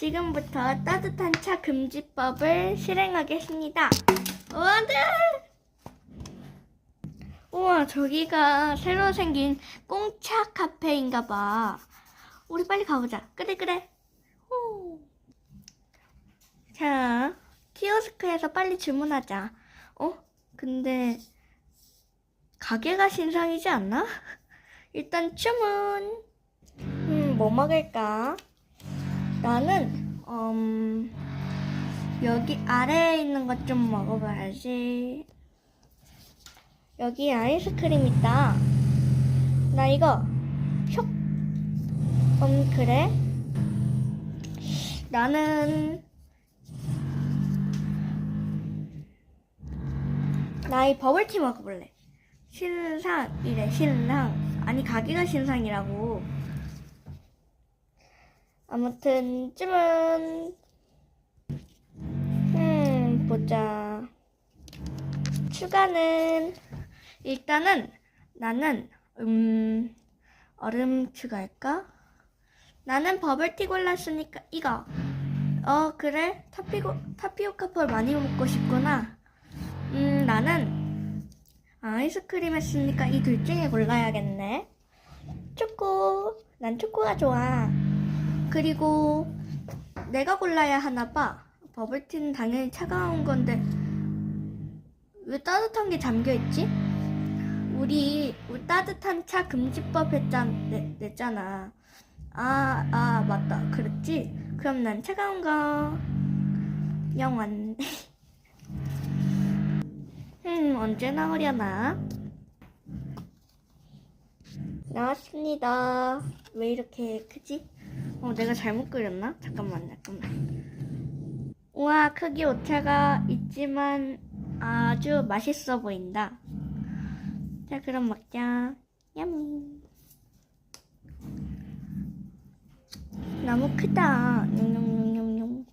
지금부터 따뜻한 차 금지법을 실행하겠습니다. 우와, 네! 우와, 저기가 새로 생긴 공차 카페인가 봐. 우리 빨리 가보자. 그래, 그래. 후. 자, 키오스크에서 빨리 주문하자. 어? 근데 가게가 신상이지 않나? 일단 주문. 음, 뭐 먹을까? 나는 음 여기 아래에 있는 것 좀 먹어봐야지. 여기 아이스크림 있다. 나 이거 슉. 음 그래? 나는 나이 버블티 먹어볼래. 신상 이래 신상. 아니 가게가 신상이라고. 아무튼 쯤은 음 보자. 추가는 일단은 나는 음 얼음 추가할까? 나는 버블티 골랐으니까 이거. 어 그래 타피고 타피오카 펄 많이 먹고 싶구나. 음 나는 아이스크림 했으니까 이 둘 중에 골라야겠네. 초코. 난 초코가 좋아. 그리고 내가 골라야 하나 봐. 버블티는 당연히 차가운 건데 왜 따뜻한 게 잠겨 있지? 우리, 우리 따뜻한 차 금지법 했잖, 냈, 냈잖아. 아, 아, 맞다. 그랬지? 그럼 난 차가운 거. 영원. 음, 언제 나오려나? 나왔습니다. 왜 이렇게 크지? 어, 내가 잘못 그렸나? 잠깐만, 잠깐만. 우와, 크기 오차가 있지만 아주 맛있어 보인다. 자, 그럼 먹자. 얌. 너무 크다. 냠냠냠냠.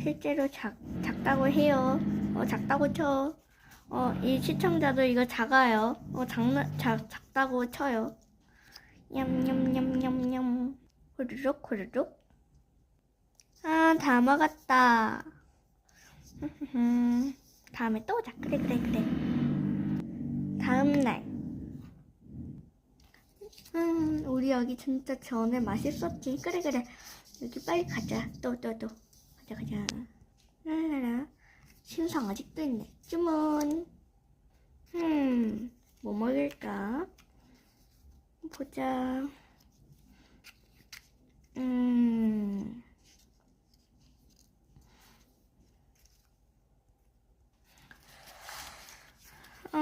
실제로 작, 작다고 해요. 어, 작다고 쳐. 어, 이 시청자도 이거 작아요. 어, 작나, 작, 작다고 쳐요. 냠냠냠냠냠. 후루룩, 후루룩. 아, 다 먹었다. 다음에 또 오자. 그래, 그래, 그래. 다음날. 음, 우리 여기 진짜 전에 맛있었지. 그래, 그래. 여기 빨리 가자. 또, 또, 또. 가자, 가자. 라라라. 신상 아직도 있네. 주문. 음, 뭐 먹을까? 보자. 음. 아,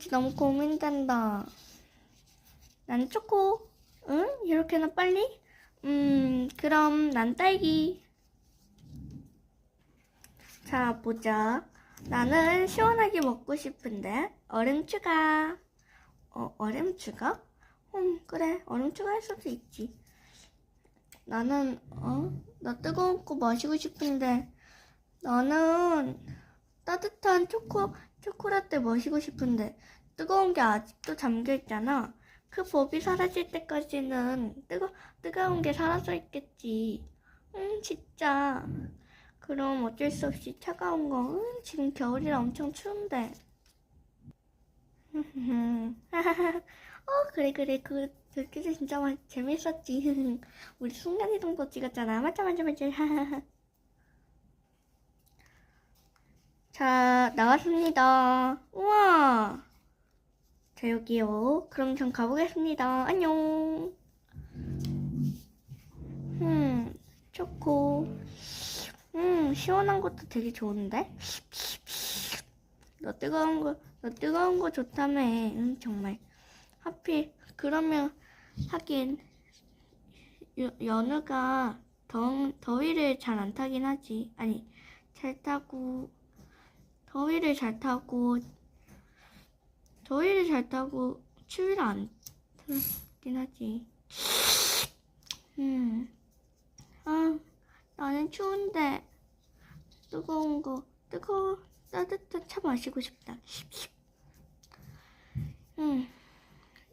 뭐 먹을지 너무 고민된다. 난 초코. 응? 이렇게나 빨리? 음, 그럼 난 딸기. 자, 보자. 나는 시원하게 먹고 싶은데 얼음 추가. 어, 얼음 추가? 음, 그래. 얼음 추가할 수도 있지. 나는 어? 나 뜨거운 거 마시고 싶은데 나는 따뜻한 초코 초코라떼 마시고 싶은데 뜨거운 게 아직도 잠겨 있잖아. 그 법이 사라질 때까지는 뜨거 뜨거운 게 사라져 있겠지. 응, 진짜. 그럼 어쩔 수 없이 차가운 거. 응, 지금 겨울이라 엄청 추운데. 어, 그래, 그래. 그, 그, 그, 진짜 막 재밌었지. 우리 순간이동도 찍었잖아. 맞자, 맞자, 맞자. 자, 나왔습니다. 우와. 자, 여기요. 그럼 전 가보겠습니다. 안녕. 음, 초코. 음, 시원한 것도 되게 좋은데? 너 뜨거운 거, 너 뜨거운 거 좋다며. 응, 정말. 하필, 그러면, 하긴, 여, 연우가 더, 더위를 잘 안 타긴 하지. 아니, 잘 타고, 더위를 잘 타고, 더위를 잘 타고, 추위를 안 타긴 하지. 음. 아, 나는 추운데, 뜨거운 거, 뜨거워, 따뜻한 차 마시고 싶다. 음.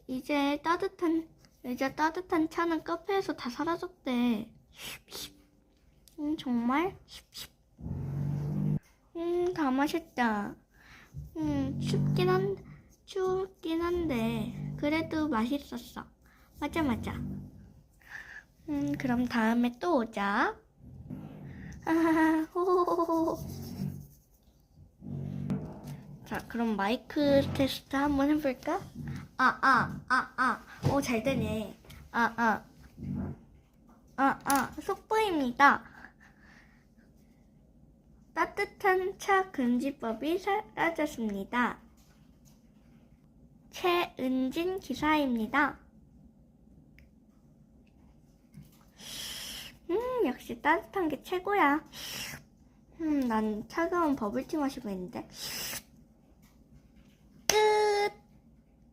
이제 따뜻한 이제 따뜻한 차는 카페에서 다 사라졌대. 정말 음, 다 마셨다. 음, 춥긴 한, 춥긴 한데, 그래도 맛있었어. 맞아, 맞아. 음, 그럼 다음에 또 오자. 자, 그럼 마이크 테스트 한번 해볼까? 아, 아, 아, 아. 오, 잘 되네. 아, 아. 아, 아, 속보입니다. 따뜻한 차 금지법이 사라졌습니다. 최은진 기사입니다. 음, 역시 따뜻한 게 최고야. 음, 난 차가운 버블티 마시고 있는데. 끝!